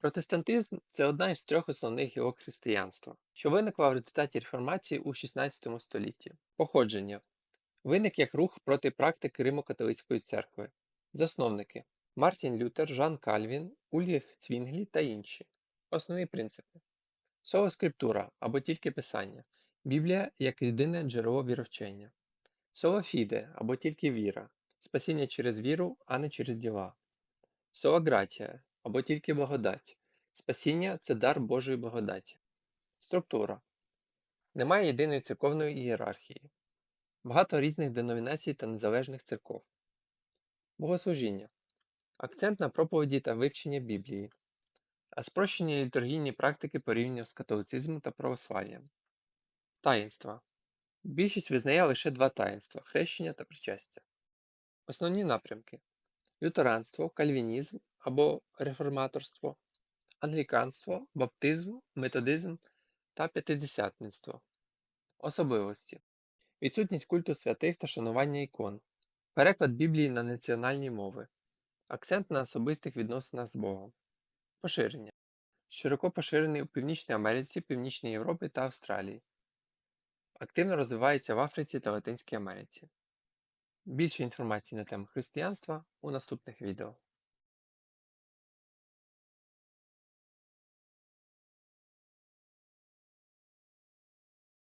Протестантизм це одна із трьох основних гілок християнства, що виникла в результаті реформації у 16 столітті. Походження виник як рух проти практики Римо-католицької церкви. Засновники Мартін Лютер, Жан Кальвін, Ульріх Цвінглі та інші. Основні принципи. Соло скриптура або тільки писання. Біблія як єдине джерело віровчення. Соло фіде або тільки віра. Спасіння через віру, а не через діла. Сола гратія або тільки благодать. Спасіння це дар Божої благодаті. Структура. Немає єдиної церковної ієрархії. Багато різних деномінацій та незалежних церков. Богослужіння. Акцент на проповіді та вивчення Біблії. А спрощені літургійні практики порівняно з католицизмом та православ'ям. Таїнства. Більшість визнає лише два таїнства хрещення та причастя. Основні напрямки лютеранство, кальвінізм або реформаторство, англіканство, баптизм, методизм та п'ятидесятництво. Особливості відсутність культу святих та шанування ікон, переклад Біблії на національні мови, акцент на особистих відносинах з Богом, поширення. Широко поширений у Північній Америці, Північній Європі та Австралії. Активно розвивається в Африці та Латинській Америці. Більше інформації на тему християнства у наступних відео.